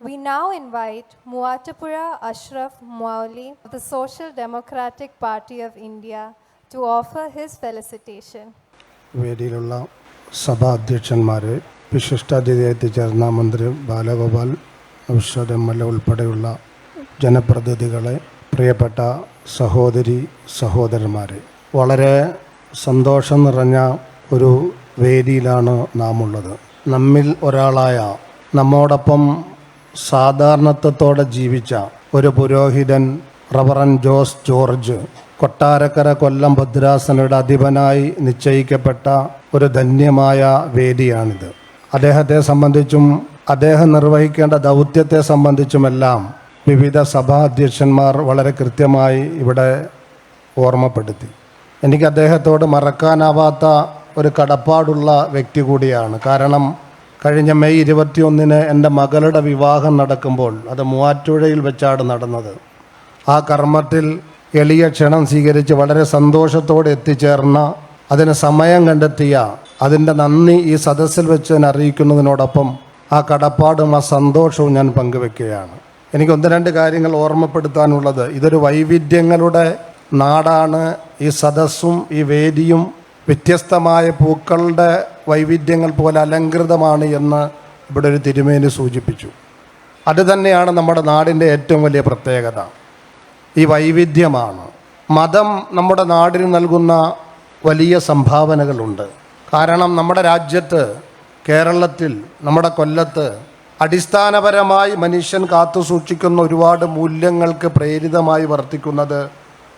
We now invite Muatapura Ashraf Mawli of the Social Democratic Party of India to offer his felicitation. വേദിയിലുള്ള സഭാ അധ്യക്ഷന്മാരെ വിശിഷ്ടാതിഥിയായി എത്തിച്ചേർന്ന മന്ത്രി Balagopal Naushad M L A ഉൾപ്പെടെയുള്ള ജനപ്രതിനിധികളെ പ്രിയപ്പെട്ട സഹോദരി സഹോദരന്മാരെ വളരെ സന്തോഷം നിറഞ്ഞ ഒരു വേദിയിലാണ് നാം ഉള്ളത് നമ്മിൽ ഒരാളായ നമ്മോടൊപ്പം സാധാരണത്വത്തോടെ ജീവിച്ച ഒരു പുരോഹിതൻ reverend Jose George Kottarakkara Kollam ഭദ്രാസനയുടെ അധിപനായി നിശ്ചയിക്കപ്പെട്ട ഒരു ധന്യമായ വേദിയാണിത്. അദ്ദേഹത്തെ സംബന്ധിച്ചും അദ്ദേഹം നിർവഹിക്കേണ്ട ദൗത്യത്തെ സംബന്ധിച്ചുമെല്ലാം വിവിധ സഭാ അധ്യക്ഷന്മാർ വളരെ കൃത്യമായി ഇവിടെ ഓർമ്മപ്പെടുത്തി. എനിക്ക് അദ്ദേഹത്തോട് മറക്കാനാവാത്ത ഒരു കടപ്പാടുള്ള വ്യക്തി കൂടിയാണ്. കാരണം കഴിഞ്ഞ മെയ് ഇരുപത്തിയൊന്നിന് എന്റെ മകളുടെ വിവാഹം നടക്കുമ്പോൾ അത് മൂവാറ്റുപുഴയിൽ വെച്ചാണ് നടന്നത്. ആ കർമ്മത്തിൽ എളിയ ക്ഷണം സ്വീകരിച്ച് വളരെ സന്തോഷത്തോടെ എത്തിച്ചേർന്ന അതിന് സമയം കണ്ടെത്തിയ അതിന്റെ നന്ദി ഈ സദസ്സിൽ വെച്ച് ഞാൻ അറിയിക്കുന്നതിനോടൊപ്പം ആ കടപ്പാടും ആ സന്തോഷവും ഞാൻ പങ്കുവെക്കുകയാണ്. എനിക്ക് ഒന്ന് രണ്ട് കാര്യങ്ങൾ ഓർമ്മപ്പെടുത്താനുള്ളത്. ഇതൊരു വൈവിധ്യങ്ങളുടെ നാടാണ്. ഈ സദസ്സും ഈ വേദിയും വ്യത്യസ്തമായ പൂക്കളുടെ വൈവിധ്യങ്ങൾ പോലെ അലങ്കൃതമാണ് എന്ന് ഇവിടെ ഒരു തിരുമേനി സൂചിപ്പിച്ചു. അത് തന്നെയാണ് നമ്മുടെ നാടിന്റെ ഏറ്റവും വലിയ പ്രത്യേകത. ഈ വൈവിധ്യമാണ്. മതം നമ്മുടെ നാടിന് നൽകുന്ന വലിയ സംഭാവനകളുണ്ട്. കാരണം നമ്മുടെ രാജ്യത്ത് കേരളത്തിൽ നമ്മുടെ കൊല്ലത്ത് അടിസ്ഥാനപരമായി മനുഷ്യൻ കാത്തു സൂക്ഷിക്കുന്ന ഒരുപാട് മൂല്യങ്ങൾക്ക് പ്രേരിതമായി വർത്തിക്കുന്നത്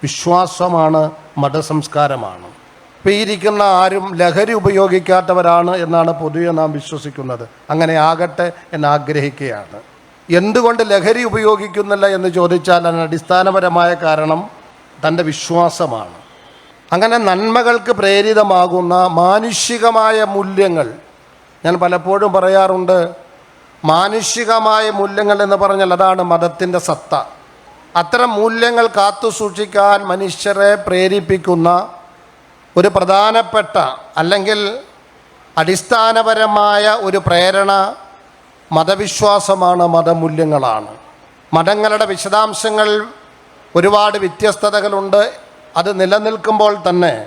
വിശ്വാസമാണ് മതസംസ്കാരമാണ്. ഇപ്പോൾ ഈ ഇരിക്കുന്ന ആരും ലഹരി ഉപയോഗിക്കാത്തവരാണ് എന്നാണ് പൊതുവെ നാം വിശ്വസിക്കുന്നത്. അങ്ങനെ ആകട്ടെ എന്ന് ആഗ്രഹിക്കുകയാണ് എന്തുകൊണ്ട് ലഹരി ഉപയോഗിക്കുന്നില്ല എന്ന് ചോദിച്ചാൽ അതിന് അടിസ്ഥാനപരമായ കാരണം തന്റെ വിശ്വാസമാണ്. അങ്ങനെ നന്മകൾക്ക് പ്രേരിതമാകുന്ന മാനുഷികമായ മൂല്യങ്ങൾ ഞാൻ പലപ്പോഴും പറയാറുണ്ട് മാനുഷികമായ മൂല്യങ്ങൾ എന്ന് പറഞ്ഞാൽ അതാണ് മതത്തിന്റെ സത്ത. അത്തരം മൂല്യങ്ങൾ കാത്തു സൂക്ഷിക്കാൻ മനുഷ്യരെ പ്രേരിപ്പിക്കുന്ന ഒരു പ്രധാനപ്പെട്ട അല്ലെങ്കിൽ അടിസ്ഥാനപരമായ ഒരു പ്രേരണ മതവിശ്വാസമാണ് മതമൂല്യങ്ങളാണ്. മതങ്ങളുടെ വിശദാംശങ്ങൾ ഒരുപാട് വ്യത്യസ്തതകളുണ്ട്. അത് നിലനിൽക്കുമ്പോൾ തന്നെ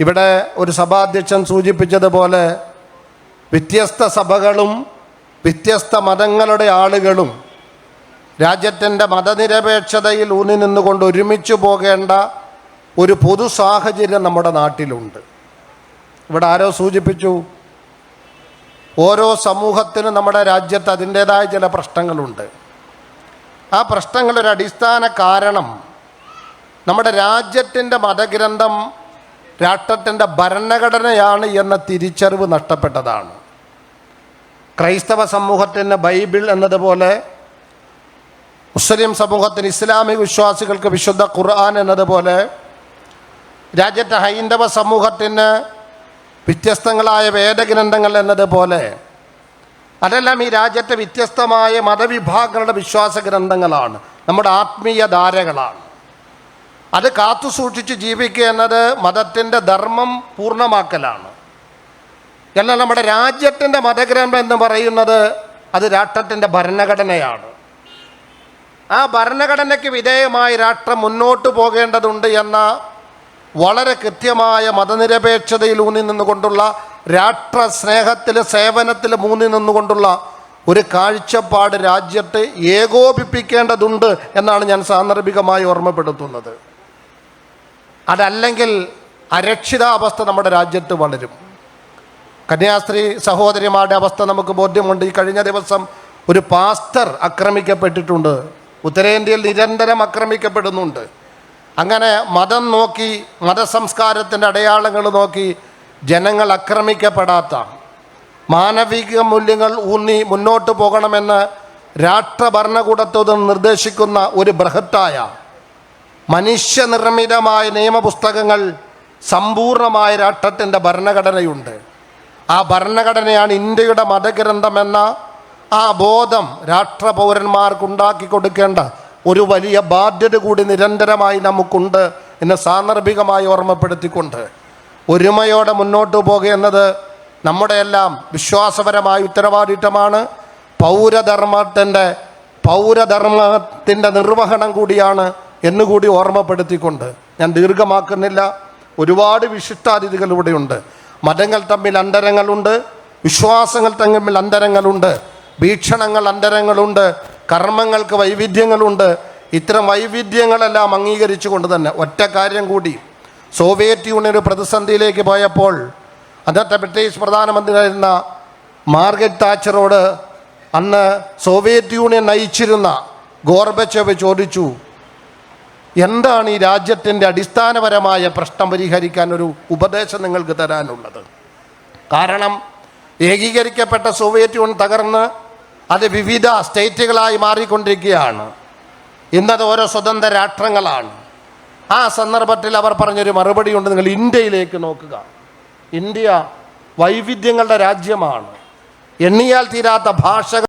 ഇവിടെ ഒരു സഭാധ്യക്ഷൻ സൂചിപ്പിച്ചതുപോലെ വ്യത്യസ്ത സഭകളും വ്യത്യസ്ത മതങ്ങളുടെ ആളുകളും രാജ്യത്തിന്റെ മതനിരപേക്ഷതയിൽ ഊന്നി നിന്നുകൊണ്ട് ഒരുമിച്ച് പോകേണ്ട ഒരു പൊതു സാഹചര്യം നമ്മുടെ നാട്ടിലുണ്ട്. ഇവിടെ ആരോ സൂചിപ്പിച്ചു ഓരോ സമൂഹത്തിനും നമ്മുടെ രാജ്യത്ത് അതിന്റേതായ ചില പ്രശ്നങ്ങളുണ്ട്. ആ പ്രശ്നങ്ങളൊരു അടിസ്ഥാന കാരണം നമ്മുടെ രാജ്യത്തിന്റെ മതഗ്രന്ഥം രാഷ്ട്രത്തിന്റെ ഭരണഘടനയാണ് എന്ന തിരിച്ചറിവ് നഷ്ടപ്പെട്ടതാണ്. ക്രൈസ്തവ സമൂഹത്തിന് ബൈബിൾ എന്നതുപോലെ മുസ്ലിം സമൂഹത്തിന് ഇസ്ലാമിക വിശ്വാസികൾക്ക് വിശുദ്ധ ഖുർആൻ എന്നതുപോലെ രാജ്യത്തെ ഹൈന്ദവ സമൂഹത്തിന് വ്യത്യസ്തങ്ങളായ വേദഗ്രന്ഥങ്ങൾ എന്നതുപോലെ അതെല്ലാം ഈ രാജ്യത്തെ വ്യത്യസ്തമായ മതവിഭാഗങ്ങളുടെ വിശ്വാസ ഗ്രന്ഥങ്ങളാണ് നമ്മുടെ ആത്മീയ ധാരകളാണ്. അത് കാത്തു സൂക്ഷിച്ച് ജീവിക്കുക എന്നത് മതത്തിന്റെ ധർമ്മം പൂർണമാക്കലാണ്. എന്നാൽ നമ്മുടെ രാജ്യത്തിന്റെ മതഗ്രന്ഥം എന്ന് പറയുന്നത് അത് രാഷ്ട്രത്തിന്റെ ഭരണഘടനയാണ്. ആ ഭരണഘടനയ്ക്ക് വിധേയമായി രാഷ്ട്രം മുന്നോട്ട് പോകേണ്ടതുണ്ട് എന്ന വളരെ കൃത്യമായ മതനിരപേക്ഷതയിൽ ഊന്നി നിന്നുകൊണ്ടുള്ള രാഷ്ട്ര സ്നേഹത്തിൽ സേവനത്തിൽ മൂന്നി നിന്നുകൊണ്ടുള്ള ഒരു കാഴ്ചപ്പാട് രാജ്യത്തെ ഏകോപിപ്പിക്കേണ്ടതുണ്ട് എന്നാണ് ഞാൻ സാന്ദർഭികമായി ഓർമ്മപ്പെടുത്തുന്നത്. അതല്ലെങ്കിൽ അരക്ഷിതാവസ്ഥ നമ്മുടെ രാജ്യത്ത് വളരും. കന്യാസ്ത്രീ സഹോദരിമാരുടെ അവസ്ഥ നമുക്ക് ബോധ്യമുണ്ട്. ഈ കഴിഞ്ഞ ദിവസം ഒരു പാസ്റ്റർ ആക്രമിക്കപ്പെട്ടിട്ടുണ്ട്. ഉത്തരേന്ത്യയിൽ നിരന്തരം ആക്രമിക്കപ്പെടുന്നുണ്ട്. അങ്ങനെ മതം നോക്കി മതസംസ്കാരത്തിന്റെ അടയാളങ്ങൾ നോക്കി ജനങ്ങൾ ആക്രമിക്കപ്പെടാത്ത മാനവിക മൂല്യങ്ങൾ ഊന്നി മുന്നോട്ട് പോകണമെന്ന് രാഷ്ട്രഭരണകൂടത്തോട് നിർദ്ദേശിക്കുന്ന ഒരു ബൃഹത്തായ മനുഷ്യനിർമ്മിതമായ നിയമപുസ്തകങ്ങൾ സമ്പൂർണമായ രാഷ്ട്രത്തിന്റെ ഭരണഘടനയുണ്ട്. ആ ഭരണഘടനയാണ് ഇന്ത്യയുടെ മതഗ്രന്ഥമെന്ന ആ ബോധം രാഷ്ട്രപൗരന്മാർക്കുണ്ടാക്കി കൊടുക്കേണ്ട ഒരു വലിയ ബാധ്യത കൂടി നിരന്തരമായി നമുക്കുണ്ട് എന്ന് സാന്ദർഭികമായി ഓർമ്മപ്പെടുത്തിക്കൊണ്ട് ഒരുമയോടെ മുന്നോട്ട് പോകുക എന്നത് നമ്മുടെ എല്ലാം വിശ്വാസപരമായ ഉത്തരവാദിത്തമാണ്. പൗരധർമ്മത്തിന്റെ പൗരധർമ്മത്തിന്റെ നിർവഹണം കൂടിയാണ് എന്നുകൂടി ഓർമ്മപ്പെടുത്തിക്കൊണ്ട് ഞാൻ ദീർഘമാക്കുന്നില്ല. ഒരുപാട് വിശിഷ്ടാതിഥികൾ ഇവിടെയുണ്ട് മതങ്ങൾ തമ്മിൽ അന്തരങ്ങളുണ്ട്. വിശ്വാസങ്ങൾ തമ്മിൽ അന്തരങ്ങളുണ്ട്. വീക്ഷണങ്ങൾ അന്തരങ്ങളുണ്ട്. കർമ്മങ്ങൾക്ക് വൈവിധ്യങ്ങളുണ്ട്. ഇത്തരം വൈവിധ്യങ്ങളെല്ലാം അംഗീകരിച്ചുകൊണ്ട് തന്നെ ഒറ്റ കാര്യം കൂടി. സോവിയറ്റ് യൂണിയൻ ഒരു പ്രതിസന്ധിയിലേക്ക് പോയപ്പോൾ അന്നത്തെ ബ്രിട്ടീഷ് പ്രധാനമന്ത്രിയായിരുന്ന മാർഗറ്റ് താച്ചറോട് അന്ന് സോവിയറ്റ് യൂണിയൻ നയിച്ചിരുന്ന ഗോർബച്ചവ് ചോദിച്ചു എന്താണ് ഈ രാജ്യത്തിന്റെ അടിസ്ഥാനപരമായ പ്രശ്നം പരിഹരിക്കാൻ ഒരു ഉപദേശം നിങ്ങൾക്ക് തരാനുള്ളത്? കാരണം ഏകീകരിക്കപ്പെട്ട സോവിയറ്റ് യൂണിയൻ തകർന്ന് അത് വിവിധ സ്റ്റേറ്റുകളായി മാറിക്കൊണ്ടിരിക്കുകയാണ്. ഇന്നത് ഓരോ സ്വതന്ത്ര രാഷ്ട്രങ്ങളാണ്. ആ സന്ദർഭത്തിൽ അവർ പറഞ്ഞൊരു മറുപടി ഉണ്ട് നിങ്ങൾ ഇന്ത്യയിലേക്ക് നോക്കുക. ഇന്ത്യ വൈവിധ്യങ്ങളുടെ രാജ്യമാണ്. എണ്ണിയാൽ തീരാത്ത ഭാഷകൾ